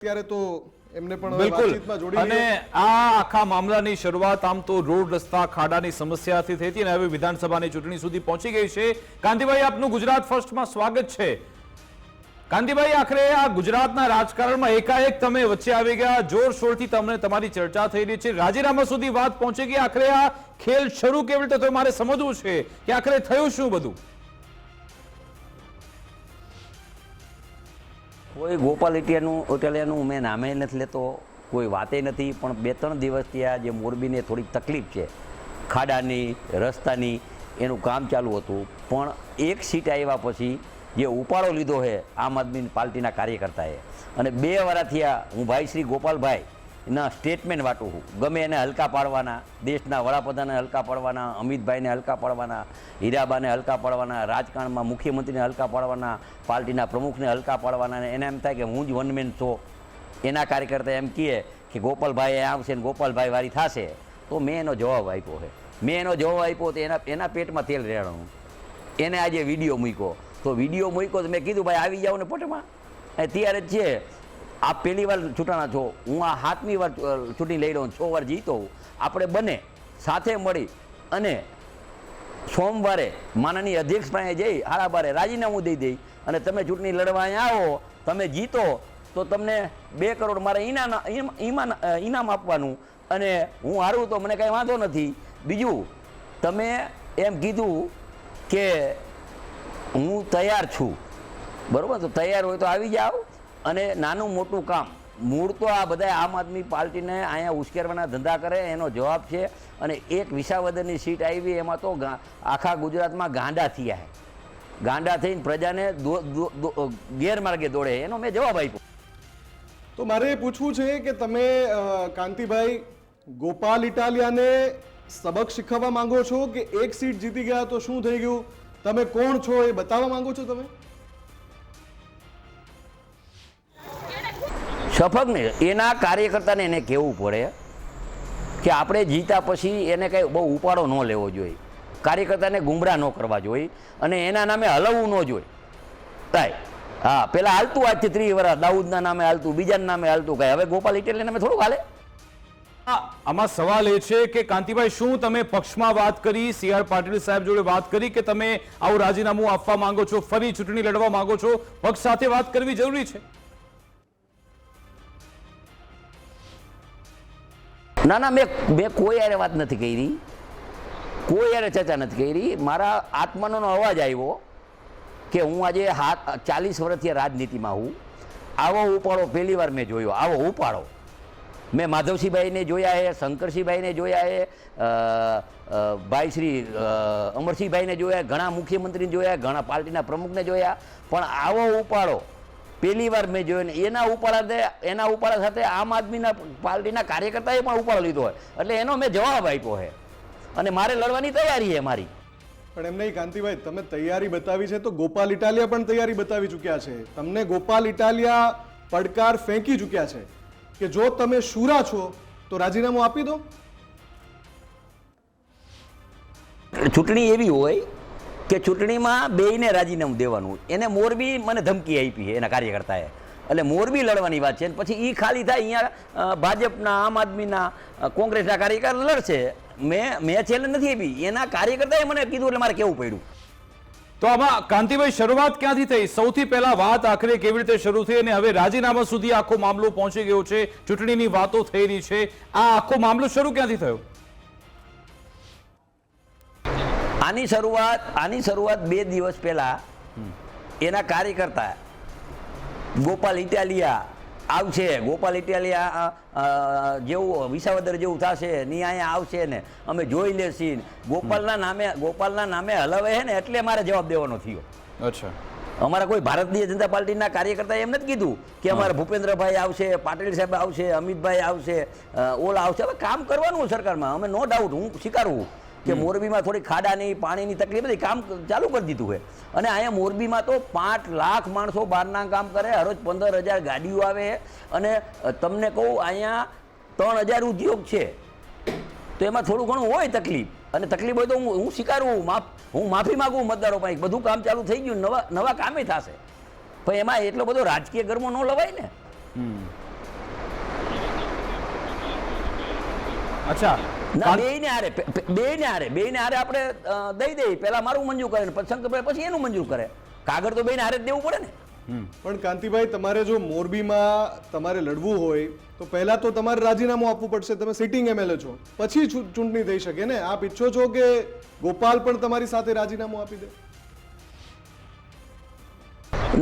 ત્યારે તો એમને પણ બિલકુલ. અને આ આખા મામલાની શરૂઆત આમ તો રોડ રસ્તા ખાડાની સમસ્યાથી થઈ હતી અને હવે વિધાનસભાની ચૂંટણી સુધી પહોંચી ગઈ છે. કાંતિભાઈ આપનું ગુજરાત ફર્સ્ટમાં સ્વાગત છે. કાંતિભાઈ આખરે આ ગુજરાતના રાજકારણમાં એકાએક તમે વચ્ચે આવી ગયા જોરશોરથી તમને તમારી ચર્ચા થઈ રહી છે. રાજીનામા સુધી વાત પહોંચી ગઈ. આખરે આ ખેલ શરૂ કેવી રીતે થયો? મારે સમજવું છે કે આખરે થયું શું બધું? કોઈ ગોપાલ ઇટિયાનું ઇટાલિયાનું મેં નામે નથી લેતો, કોઈ વાતે નથી, પણ બે ત્રણ દિવસથી આ જે મોરબીને થોડીક તકલીફ છે, ખાડાની, રસ્તાની, એનું કામ ચાલુ હતું. પણ એક સીટ આવ્યા પછી જે ઉપાડો લીધો છે, આમ આદમી પાર્ટીના કાર્યકર્તાએ. અને બે વર્ષથી આ હું ભાઈ શ્રી ગોપાલભાઈ ના સ્ટેટમેન્ટ વાટું છું. ગમે એને હલકા પાડવાના, દેશના વડાપ્રધાનને હલકા પાડવાના, અમિતભાઈને હલકા પાડવાના, હીરાબાને હલકા પાડવાના, રાજકારણમાં મુખ્યમંત્રીને હલકા પાડવાના, પાર્ટીના પ્રમુખને હલકા પાડવાના એને એમ થાય કે હું જ વન મેન શો એના કાર્યકર્તા એમ કહે કે ગોપાલભાઈ એ આવશે ને ગોપાલભાઈ વારી થશે. તો મેં એનો જવાબ આપ્યો છે. મેં એનો જવાબ આપ્યો તો એના એના પેટમાં તેલ રેડવાનું એને આજે વીડિયો મૂક્યો. તો વીડિયો મૂક્યો તો મેં કીધું, ભાઈ, આવી જાઓ ને પટમાં. ત્યારે જ છે. આપ પહેલી વાર ચૂંટાણા છો હું આ સાતમી વાર ચૂંટણી લઈ રહ્યો છું, છ વાર જીતો હું. આપણે બંને સાથે મળી અને સોમવારે માનની અધ્યક્ષપણે જઈ, હારાબારે રાજીનામું દઈ દઈ અને તમે ચૂંટણી લડવા અહીંયા આવો, તમે જીતો, તો તમને બે કરોડ મારે ઇનામ ઇનામ આપવાનું અને હું હારું તો મને કાંઈ વાંધો નથી. બીજું, તમે એમ કીધું કે હું તૈયાર છું. બરાબર? તો તૈયાર હોય તો આવી જાઓ. અને નાનું મોટું કામ. મૂળ તો આ બધા આમ આદમી પાર્ટીને અહીંયા ઉશ્કેરવાના ધંધા કરે, એનો જવાબ છે. અને એક વિસાવદરની સીટ આવી, એમાં તો આખા ગુજરાતમાં ગાંડા થયા ગાંડા થઈને પ્રજાને ગેરમાર્ગે દોડે એનો મેં જવાબ આપ્યો. તો મારે એ પૂછવું છે કે તમે કાંતિભાઈ, ગોપાલ ઇટાલિયાને સબક શીખવવા માંગો છો કે એક સીટ જીતી ગયા તો શું થઈ ગયું? તમે કોણ છો એ બતાવવા માંગો છો તમે? સફક ને એના કાર્યકર્તાને એને કહેવું પડે કે આપણે જીતા પછી એને કંઈ બહુ ઉપાડો ન લેવો જોઈએ. કાર્યકર્તાને ગુમરાહ ન કરવા જોઈએ અને એના નામે હલવવું ન જોઈએ. થાય હા, પેલા હાલતું આજથી ત્રીસ વર્ષ, દાઉદના નામે હાલતું, બીજાના નામે હાલતું, કાંઈ હવે ગોપાલ ઇટેલ નામે થોડું હાલે? આમાં સવાલ એ છે કે કાંતિભાઈ, શું તમે પક્ષમાં વાત કરી, સી આર પાટીલ સાહેબ જોડે વાત કરી કે તમે આવું રાજીનામું આપવા માંગો છો, ફરી ચૂંટણી લડવા માંગો છો? પક્ષ સાથે વાત કરવી જરૂરી છે? ના ના, મેં મેં કોઈ યારે વાત નથી કરી. કોઈ યારે ચર્ચા નથી કરી. મારા આત્માનો અવાજ આવ્યો કે હું આજે હાથ ચાલીસ વર્ષથી રાજનીતિમાં હું. આવો ઉપાડો, પહેલી વાર મેં જોયો. આવો ઉપાડો. મેં માધવસિંહભાઈને જોયા છે શંકરસિંહભાઈને જોયા છે ભાઈ શ્રી અમરસિંહભાઈને જોયા ઘણા મુખ્યમંત્રીને જોયા ઘણા પાર્ટીના પ્રમુખને જોયા પણ આવો ઉપાડો. પહેલી વાર મેં જોયો ને એના ઉપાડા એના ઉપાડા સાથે આમ આદમીના પાર્ટીના કાર્યકર્તાએ પણ ઉપાડો લીધો હોય. એટલે એનો મેં જવાબ આપ્યો છે અને મારે લડવાની તૈયારી છે મારી. પણ એમ નહીં કાંતિભાઈ તમે તૈયારી બતાવી છે તો ગોપાલ ઇટાલિયા પણ તૈયારી બતાવી ચૂક્યા છે. તમને ગોપાલ ઇટાલિયા પડકાર ફેંકી ચૂક્યા છે. કે જો તમે શુરા છો તો રાજીનામું આપી દો. ચૂંટણી એવી હોય કે ચૂંટણીમાં બેયને રાજીનામું દેવાનું. એને મોરબી મને ધમકી આપી છે એના કાર્યકર્તાએ. એટલે મોરબી લડવાની વાત છે પછી એ ખાલી થાય અહીંયા ભાજપના, આમ આદમીના કોંગ્રેસના કાર્યકર લડશે. મેં મેં છેલ્લે નથી આપી. એના કાર્યકર્તાએ મને કીધું એટલે મારે કેવું પડ્યું. તો આમાં કાંતિભાઈ, શરૂઆત ક્યાંથી થઈ? સૌથી પહેલા વાત આખરે કેવી રીતે શરૂ થઈ અને હવે રાજીનામા સુધી આખો મામલો પહોંચી ગયો છે? ચૂંટણીની વાતો થઈ રહી છે. આ આખો મામલો શરૂ ક્યાંથી થયો? આની શરૂઆત આની શરૂઆત બે દિવસ પહેલા એના કાર્યકર્તા ગોપાલ ઇટાલિયા આવશે. ગોપાલ ઇટાલિયા જેવું વિસાવદર જેવું થશે ની અહીંયા આવશે ને અમે જોઈ લેશી ગોપાલના નામે ગોપાલના નામે હલાવે છે ને એટલે મારે જવાબ દેવાનો થયો. અચ્છા. અમારા કોઈ ભારતીય જનતા પાર્ટીના કાર્યકર્તાએ એમ નથી કીધું કે અમારા ભૂપેન્દ્રભાઈ આવશે પાટીલ સાહેબ આવશે અમિતભાઈ આવશે ઓલા આવશે. હવે કામ કરવાનું સરકારમાં અમે નો ડાઉટ હું સ્વીકારું કે મોરબીમાં થોડી ખાડાની પાણીની તકલીફ હતી કામ ચાલુ કરી દીધું છે. અને અહીંયા મોરબીમાં તો પાંચ લાખ માણસો બહારના કામ કરે હરોજ પંદર હજાર ગાડીઓ આવે અને તમને કહું અહીંયા ત્રણ હજાર ઉદ્યોગ છે. તો એમાં થોડું ઘણું હોય તકલીફ. અને તકલીફ હોય તો હું હું સ્વીકારું માફ હું માફી માગું મતદારો પાસે બધું કામ ચાલુ થઈ ગયું નવા નવા કામે થશે. પણ એમાં એટલો બધો રાજકીય ગરમો ન લવાય ને. અચ્છા. ના બે ને હારે બે ને હારે બે ને હારે આપણે દઈ દઈએ. પેલા મારું મંજૂર કરે ને પછી શંકરભાઈ પછી એનું મંજૂર કરે. કાગળ તો બે ને હારે જ દેવું પડે ને. પણ કાંતિભાઈ તમારે જો મોરબીમાં તમારે લડવું હોય તો પહેલા તો તમારે રાજીનામું આપવું પડશે. તમે સિટિંગ એમએલએ છો. પછી ચૂંટણી થઈ શકે ને. આપ ઈચ્છો છો કે ગોપાલ પણ તમારી સાથે રાજીનામું આપી દે?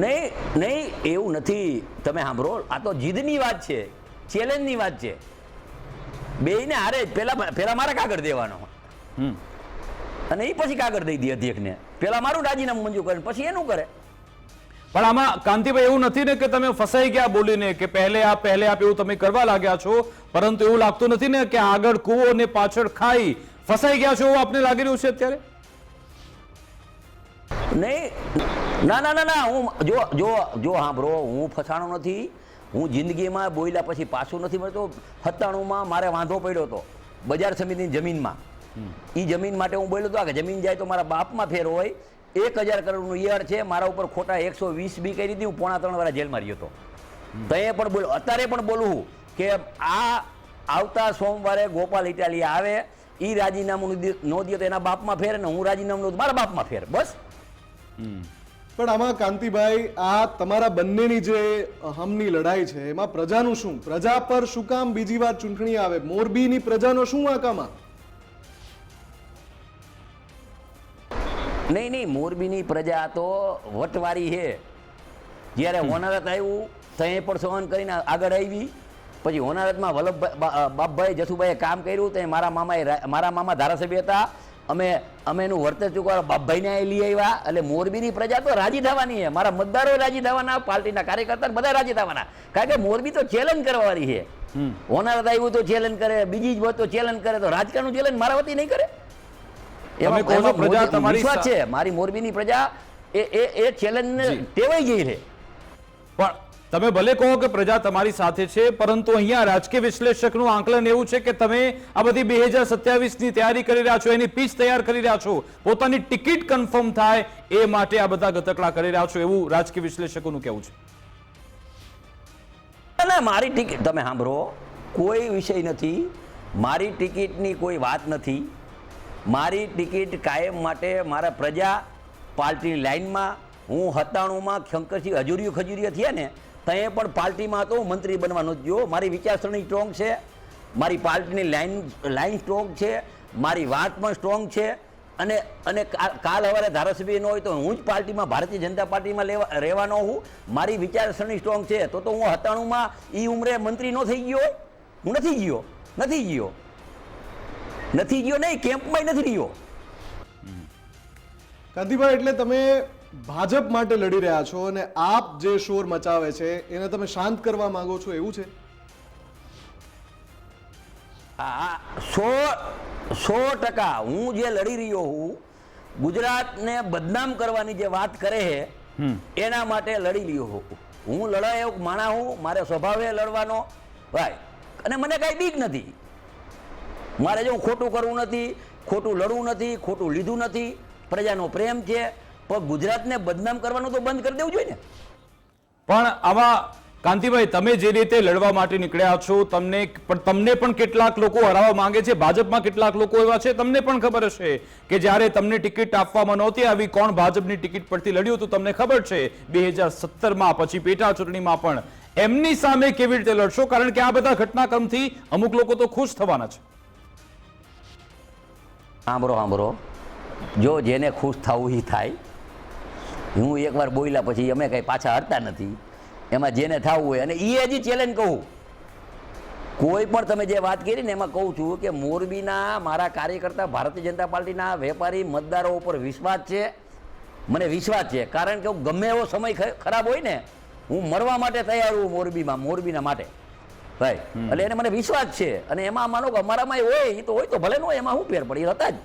નહીં નહીં એવું નથી. તમે સાંભળો આ તો જીદની વાત છે. ચેલેન્જની વાત છે. બે ને હારે જ પેલા પેલા મારે કાગળ દેવાનો હમ. અને એ પછી કાગળ દઈ દે અધ્યક્ષને. પેલા મારું રાજીનામું મંજૂર કરે પછી એનું કરે. પણ આમાં કાંતિભાઈ એવું નથી ને કે તમે ફસાઈ ગયા બોલીને કે પહેલે આપ પહેલે આપ એવું તમે કરવા લાગ્યા છો પરંતુ એવું લાગતું નથી ને કે આગળ કૂવો ને પાછળ ખાઈ ફસાઈ ગયા છો એવું આપને લાગી રહ્યું છે અત્યારે? નહીં. ના ના ના ના હું જો જો જો સાંભળો હું ફસાણો નથી. હું જિંદગીમાં બોલ્યા પછી પાછું નથી મળતો. સત્તાણુંમાં મારે વાંધો પડ્યો હતો. બજાર સમિતિની જમીનમાં. એ જમીન માટે હું બોલ્યો હતો કે જમીન જાય તો મારા બાપમાં ફેર હોય. એક હજાર કરોડનું ઈયર છે. મારા ઉપર ખોટા એકસો વીસ બી કરી દીધી. હું પોણા ત્રણ વાર જેલમાં રહ્યો હતો. તયે પણ બોલ્યો. અત્યારે પણ બોલું કે આ આવતા સોમવારે ગોપાલ ઇટાલી આવે. એ રાજીનામું ન દે તો એના બાપમાં ફેર ને હું રાજીનામું મારા બાપમાં ફેર. બસ. પણ આમાં કાંતિભાઈ આ તમારા બંનેની જે અહમની લડાઈ છે એમાં પ્રજાનું શું? પ્રજા પર શું કામ બીજી વાર ચૂંટણી આવે? મોરબીની પ્રજાનો શું આકામાં? નહીં નહીં મોરબીની પ્રજા તો વટવારી છે. જ્યારે હોનારત આવ્યું ત્યાં પણ સહન કરીને આગળ આવી. પછી હોનારતમાં વલ્લભભાઈ બાપભાઈ જસુભાઈએ કામ કર્યું ત્યાં મારા મામાએ મારા મામા ધારાસભ્ય હતા. અમે અમે એનું વર્તન ચૂકવા બાપભાઈને અહીં લઈ આવ્યા. એટલે મોરબીની પ્રજા તો રાજી થવાની છે. મારા મતદારો રાજી થવાના પાર્ટીના કાર્યકર્તા બધા રાજી થવાના. કારણ કે મોરબી તો ચેલેન્જ કરવાની છે. હોનારા આવ્યું તો ચેલેન્જ કરે બીજી જ તો ચેલેન્જ કરે તો રાજકારણનું ચેલેન્જ મારા વતી નહીં કરે. એમાં પ્રજા તમારી વિશ્વાસ છે. મારી મોરબીની પ્રજા એ એ ચેલેન્જ. ટેવાઈ ગઈ છે. તમે ભલે કહો કે પ્રજા તમારી સાથે છે, પરંતુ અહીંયા રાજકીય વિશ્લેષકનું આંકલન એવું છે કે તમે આ બધી બે હજારની તૈયારી કરી રહ્યા છો, એની પીચ તૈયાર કરી રહ્યા છો. પોતાની ટિકિટ કન્ફર્મ થાય એ માટે આ બધા ગતકડા કરી રહ્યા છો એવું રાજકીય વિશ્લેષકોનું કહેવું છે. ના મારી ટિકિટ તમે સાંભળો, કોઈ વિષય નથી, મારી ટિકિટની કોઈ વાત નથી. મારી ટિકિટ કાયમ માટે મારા પ્રજા પાર્ટીની લાઈનમાં, હું હતાણુંમાં શંકરસિંહ હજુરીઓ ખજુરીઓ થયા ને ત્યાં પણ પાર્ટીમાં હતો, મંત્રી બનવાનો જો મારી વિચારસરણી સ્ટ્રોંગ છે. મારી પાર્ટીની લાઈન લાઈન સ્ટ્રોંગ છે. મારી વાત પણ સ્ટ્રોંગ છે. અને અને કાલ હવારે ધારાસભ્ય ન હોય તો હું જ પાર્ટીમાં, ભારતીય જનતા પાર્ટીમાં લેવા, રહેવાનો હું. મારી વિચારસરણી સ્ટ્રોંગ છે. તો તો હું હતાણુંમાં એ ઉંમરે મંત્રી ન થઈ ગયો હું નથી ગયો. નથી ગયો. નથી ગયો નહીં, કેમ્પમાં નથી રહ્યો. કાંતિભાઈ, એટલે તમે ભાજપ માટે લડી રહ્યા છો અને આપ જે શોર મચાવે છે એને તમે શાંત કરવા માંગો છો એવું છે? આ સો સો ટકા હું જે લડી રહ્યો હું ગુજરાતને બદનામ કરવાની જે વાત કરે છે એના માટે લડી રહ્યો હું. હું લડાય એવું માણા હું મારે સ્વભાવે લડવાનો ભાઈ અને મને કાંઈ બીક નથી. મારે જો ખોટું કરવું નથી ખોટું લડવું નથી ખોટું લીધું નથી પ્રજાનો પ્રેમ છે પણ ગુજરાતને બદનામ કરવાનું તો બંધ કરી દેવું જોઈએ ને. પણ આમાં કાંતિભાઈ તમે જે રીતે લડવા માટે નીકળ્યા છો તમને પણ તમને પણ કેટલાક લોકો હરાવવા માંગે છે? ભાજપમાં કેટલાક લોકો એવા છે? તમને પણ ખબર હશે કે જ્યારે તમને ટિકિટ આપવામાં નહોતી આવી કોણ ભાજપની ટિકિટ પરથી લડ્યું હતું? તમને ખબર છે બે હજાર સત્તરમાં પછી પેટા ચૂંટણીમાં પણ એમની સામે કેવી રીતે લડશો? કારણ કે આ બધા ઘટનાક્રમથી અમુક લોકો તો ખુશ થવાના છે. સાંભળો સાંભળો. જો જેને ખુશ થવું એ થાય હું એકવાર બોલ્યા પછી અમે કંઈ પાછા હરતા નથી. એમાં જેને થવું હોય અને એ હજી ચેલેન્જ કહું. કોઈ પણ તમે જે વાત કરી ને એમાં કહું છું કે મોરબીના મારા કાર્યકર્તા ભારતીય જનતા પાર્ટીના વેપારી મતદારો ઉપર વિશ્વાસ છે. મને વિશ્વાસ છે. કારણ કે હું ગમે એવો સમય ખરાબ હોય ને હું મરવા માટે તૈયાર હું મોરબીમાં મોરબીના માટે. ભાઈ એટલે એને મને વિશ્વાસ છે. અને એમાં માનો કે અમારામાં હોય એ તો હોય તો ભલે ન હોય એમાં શું ફેર પડી? એ હતા જ.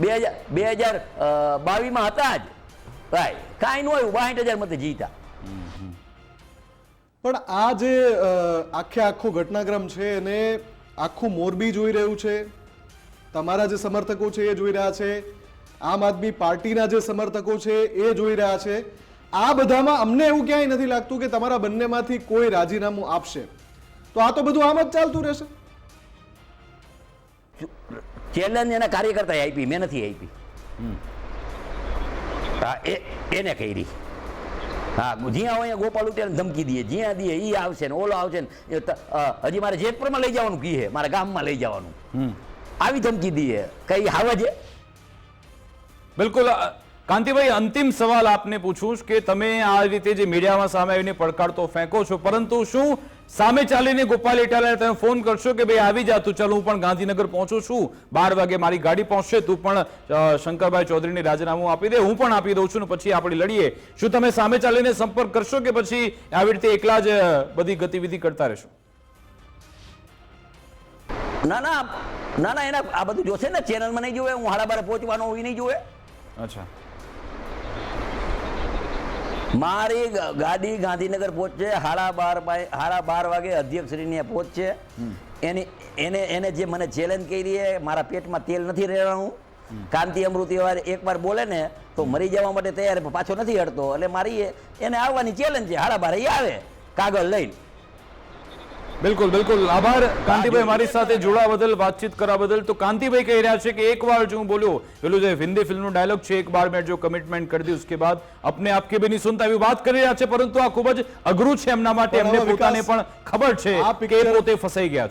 બે હજાર બે હજાર બાવીસમાં હતા જ. ભાઈ કાંઈ ન હોય બાસઠ હજાર મતે જીતા પણ આ જે આખે આખો ઘટનાક્રમ છે એને આખું મોરબી જોઈ રહ્યું છે. તમારા જે સમર્થકો છે એ જોઈ રહ્યા છે. આમ આદમી પાર્ટીના જે સમર્થકો છે એ જોઈ રહ્યા છે. આ બધામાં અમને એવું ક્યાંય નથી લાગતું કે તમારા બંનેમાંથી કોઈ રાજીનામું આપશે. તો આ તો બધું આમ જ ચાલતું રહેશે. ચેલેન્જ એના કાર્યકર્તાએ આપી મેં નથી આપી. હા એ એને કરી. હા જ્યાં હોય ગોપાલ ઉઠે ધમકી દઈએ. જ્યાં દઈએ એ આવશે ને ઓલો આવશે ને. હજી મારે જેતપુરમાં લઈ જવાનું કહે મારા ગામમાં લઈ જવાનું. આવી ધમકી દઈએ. કઈ હાવે છે બિલકુલ કાંતિભાઈ અંતિમ સવાલ આપને પૂછું કે તમે આ રીતે જે મીડિયામાં સામે આવીને પડકારતો ફેંકો છો પરંતુ શું સામે ચાલીને ગોપાલ ઇટાલિયાને તમે ફોન કરશો કે ભાઈ આવી જા તું ચાલ હું પણ ગાંધીનગર પહોંચું છું બાર વાગે મારી ગાડી પહોંચશે તું પણ શંકરભાઈ ચૌધરીને રાજીનામું આપી દે હું પણ આપી દઉં છું ને પછી આપણે લડીએ. શું તમે સામે ચાલીને સંપર્ક કરશો કે પછી આવી રીતે એકલા જ બધી ગતિવિધિ કરતા રહેશો? ના ના ના ના એના આ બધું જોશે ને ચેનલમાં નહીં જોવે હું હાડા બારે પહોંચવાનો હોય નહીં જોવે અચ્છા. મારી ગાડી ગાંધીનગર પહોંચશે હાડા બાર હાડા બાર વાગે અધ્યક્ષશ્રીને પહોંચશે એની એને એને જે મને ચેલેન્જ કરી છે મારા પેટમાં તેલ નથી રહેવાનું કાંતિ અમૃતિ વાર એકવાર બોલે ને તો મરી જવા માટે તૈયાર પાછો નથી હટતો. એટલે મારી એને આવવાની ચેલેન્જ છે. હાડા બાર એ આવે કાગળ લઈને. બિલકુલ બિલકુલ. આભાર. કાંતિભાઈ મારી સાથે જોડાવા બદલ વાતચીત કરવા બદલ તો કાંતિભાઈ કહી રહ્યા છે કે એક વાર જો હું બોલ્યો પેલું જે હિન્દી ફિલ્મનો ડાયલોગ છે એક બાર મેં જો કમિટમેન્ટ કરી દી ઉસકે બાદ અપને આપકે ભી નહીં સુનતા એવી વાત કરી રહ્યા છે પરંતુ આ ખૂબ જ અઘરું છે એમના માટે. એમને પોતાને પણ ખબર છે કે પોતે ફસાઈ ગયા છે.